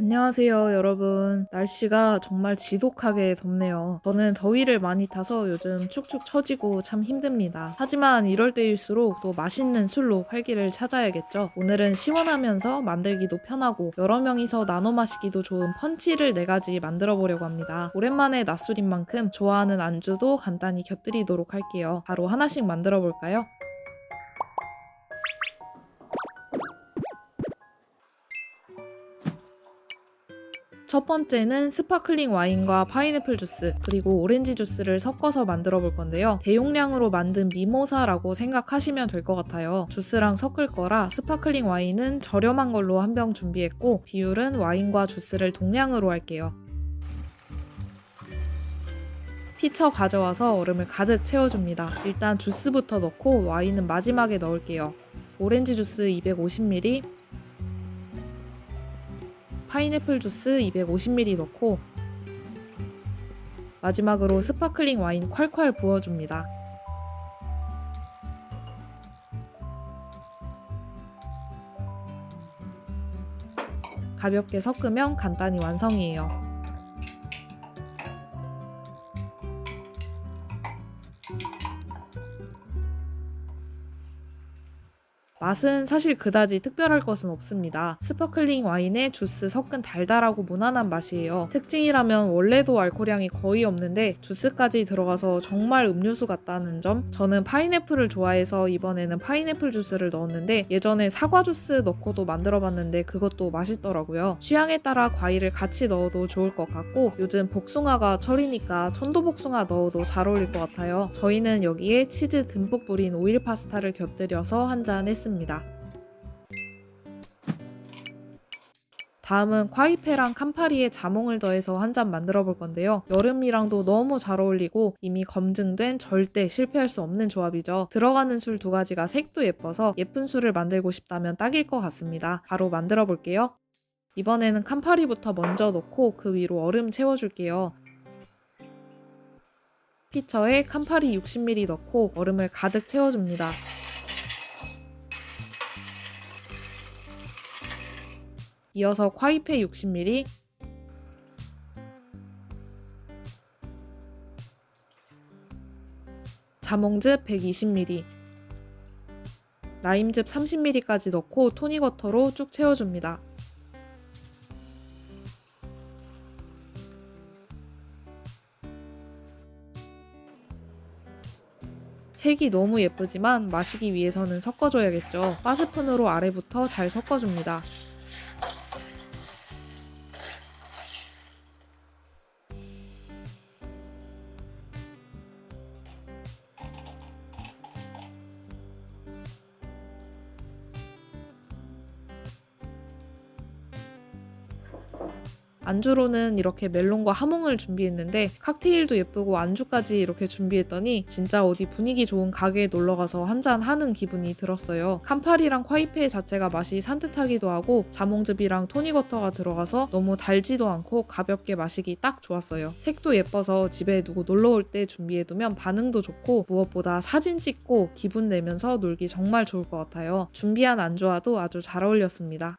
안녕하세요, 여러분. 날씨가 정말 지독하게 덥네요. 저는 더위를 많이 타서 요즘 축축 처지고 참 힘듭니다. 하지만 이럴 때일수록 또 맛있는 술로 활기를 찾아야겠죠. 오늘은 시원하면서 만들기도 편하고 여러 명이서 나눠 마시기도 좋은 펀치를 네 가지 만들어 보려고 합니다. 오랜만에 낮술인 만큼 좋아하는 안주도 간단히 곁들이도록 할게요. 바로 하나씩 만들어 볼까요? 첫 번째는 스파클링 와인과 파인애플 주스, 그리고 오렌지 주스를 섞어서 만들어 볼 건데요. 대용량으로 만든 미모사라고 생각하시면 될 것 같아요. 주스랑 섞을 거라 스파클링 와인은 저렴한 걸로 한 병 준비했고, 비율은 와인과 주스를 동량으로 할게요. 피처 가져와서 얼음을 가득 채워줍니다. 일단 주스부터 넣고 와인은 마지막에 넣을게요. 오렌지 주스 250ml, 파인애플 주스 250ml 넣고 마지막으로 스파클링 와인 콸콸 부어줍니다. 가볍게 섞으면 간단히 완성이에요. 맛은 사실 그다지 특별할 것은 없습니다. 스파클링 와인에 주스 섞은 달달하고 무난한 맛이에요. 특징이라면 원래도 알코올량이 거의 없는데 주스까지 들어가서 정말 음료수 같다는 점. 저는 파인애플을 좋아해서 이번에는 파인애플 주스를 넣었는데 예전에 사과 주스 넣고도 만들어봤는데 그것도 맛있더라고요. 취향에 따라 과일을 같이 넣어도 좋을 것 같고 요즘 복숭아가 철이니까 천도복숭아 넣어도 잘 어울릴 것 같아요. 저희는 여기에 치즈 듬뿍 뿌린 오일 파스타를 곁들여서 한 잔 했습니다. 다음은 과이페랑 캄파리에 자몽을 더해서 한 잔 만들어 볼 건데요. 여름이랑도 너무 잘 어울리고 이미 검증된 절대 실패할 수 없는 조합이죠. 들어가는 술 두 가지가 색도 예뻐서 예쁜 술을 만들고 싶다면 딱일 것 같습니다. 바로 만들어 볼게요. 이번에는 캄파리부터 먼저 넣고 그 위로 얼음 채워줄게요. 피처에 캄파리 60ml 넣고 얼음을 가득 채워줍니다. 이어서 과이페 60ml, 자몽즙 120ml, 라임즙 30ml까지 넣고 토닉워터로 쭉 채워줍니다. 색이 너무 예쁘지만 마시기 위해서는 섞어줘야겠죠. 바스푼으로 아래부터 잘 섞어줍니다. 안주로는 이렇게 멜론과 하몽을 준비했는데 칵테일도 예쁘고 안주까지 이렇게 준비했더니 진짜 어디 분위기 좋은 가게에 놀러 가서 한잔 하는 기분이 들었어요. 캄파리랑 콰이페 자체가 맛이 산뜻하기도 하고 자몽즙이랑 토닉워터가 들어가서 너무 달지도 않고 가볍게 마시기 딱 좋았어요. 색도 예뻐서 집에 누구 놀러 올 때 준비해두면 반응도 좋고 무엇보다 사진 찍고 기분 내면서 놀기 정말 좋을 것 같아요. 준비한 안주와도 아주 잘 어울렸습니다.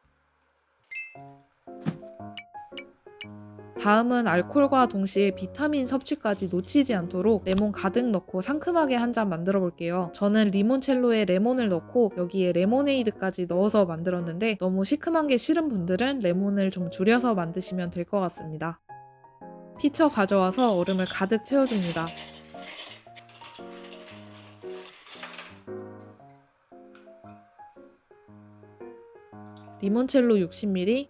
다음은 알코올과 동시에 비타민 섭취까지 놓치지 않도록 레몬 가득 넣고 상큼하게 한 잔 만들어 볼게요. 저는 리몬첼로에 레몬을 넣고 여기에 레모네이드까지 넣어서 만들었는데 너무 시큼한 게 싫은 분들은 레몬을 좀 줄여서 만드시면 될 것 같습니다. 피처 가져와서 얼음을 가득 채워줍니다. 리몬첼로 60ml,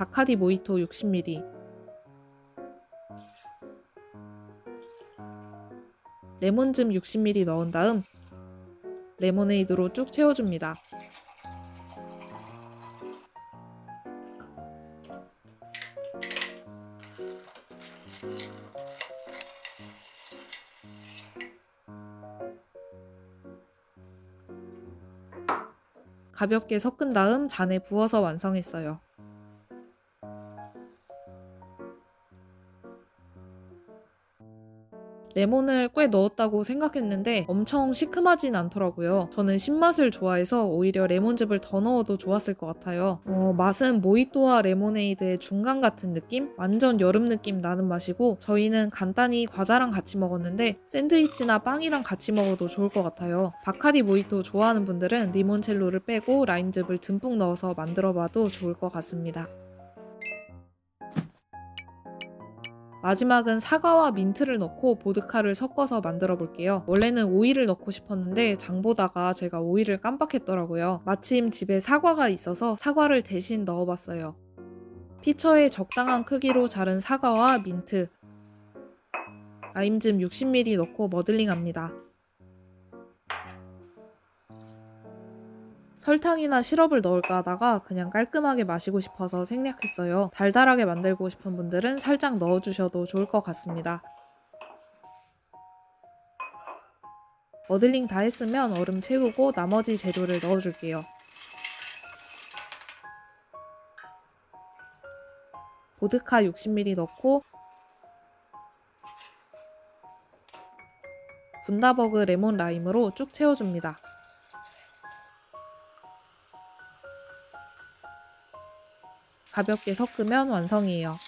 바카디 모히토 60ml, 레몬즙 60ml 넣은 다음 레모네이드로 쭉 채워줍니다. 가볍게 섞은 다음 잔에 부어서 완성했어요. 레몬을 꽤 넣었다고 생각했는데 엄청 시큼하진 않더라고요. 저는 신맛을 좋아해서 오히려 레몬즙을 더 넣어도 좋았을 것 같아요. 어, 맛은 모히또와 레모네이드의 중간 같은 느낌? 완전 여름 느낌 나는 맛이고 저희는 간단히 과자랑 같이 먹었는데 샌드위치나 빵이랑 같이 먹어도 좋을 것 같아요. 바카디 모히또 좋아하는 분들은 리몬첼로를 빼고 라임즙을 듬뿍 넣어서 만들어봐도 좋을 것 같습니다. 마지막은 사과와 민트를 넣고 보드카를 섞어서 만들어 볼게요. 원래는 오이를 넣고 싶었는데 장 보다가 제가 오이를 깜빡했더라고요. 마침 집에 사과가 있어서 사과를 대신 넣어봤어요. 피처에 적당한 크기로 자른 사과와 민트, 라임즙 60ml 넣고 머들링합니다. 설탕이나 시럽을 넣을까 하다가 그냥 깔끔하게 마시고 싶어서 생략했어요. 달달하게 만들고 싶은 분들은 살짝 넣어주셔도 좋을 것 같습니다. 머들링 다 했으면 얼음 채우고 나머지 재료를 넣어줄게요. 보드카 60ml 넣고 분다버그 레몬 라임으로 쭉 채워줍니다. 가볍게 섞으면 완성이에요.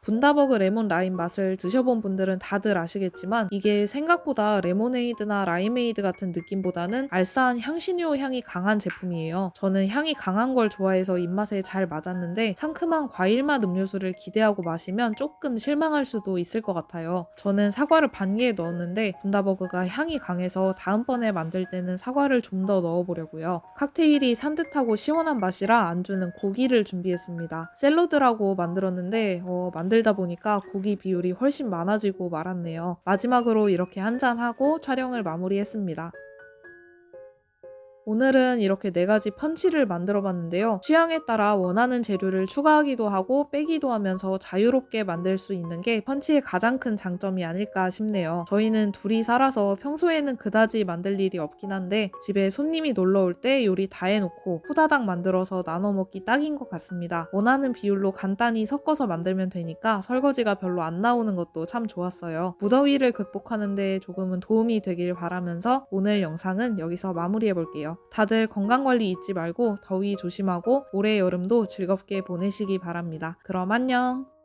분다버그 레몬 라임 맛을 드셔본 분들은 다들 아시겠지만 이게 생각보다 레모네이드나 라이메이드 같은 느낌보다는 알싸한 향신료 향이 강한 제품이에요. 저는 향이 강한 걸 좋아해서 입맛에 잘 맞았는데 상큼한 과일맛 음료수를 기대하고 마시면 조금 실망할 수도 있을 것 같아요. 저는 사과를 반 개에 넣었는데 분다버그가 향이 강해서 다음번에 만들 때는 사과를 좀 더 넣어보려고요. 칵테일이 산뜻하고 시원한 맛이라 안주는 고기를 준비했습니다. 샐러드라고 만들었는데 어, 만 들다 보니까 고기 비율이 훨씬 많아지고 말았네요. 마지막으로 이렇게 한잔하고 촬영을 마무리했습니다. 오늘은 이렇게 네 가지 펀치를 만들어 봤는데요. 취향에 따라 원하는 재료를 추가하기도 하고 빼기도 하면서 자유롭게 만들 수 있는 게 펀치의 가장 큰 장점이 아닐까 싶네요. 저희는 둘이 살아서 평소에는 그다지 만들 일이 없긴 한데 집에 손님이 놀러 올 때 요리 다 해놓고 후다닥 만들어서 나눠 먹기 딱인 것 같습니다. 원하는 비율로 간단히 섞어서 만들면 되니까 설거지가 별로 안 나오는 것도 참 좋았어요. 무더위를 극복하는데 조금은 도움이 되길 바라면서 오늘 영상은 여기서 마무리해 볼게요. 다들 건강관리 잊지 말고 더위 조심하고 올해 여름도 즐겁게 보내시기 바랍니다. 그럼 안녕!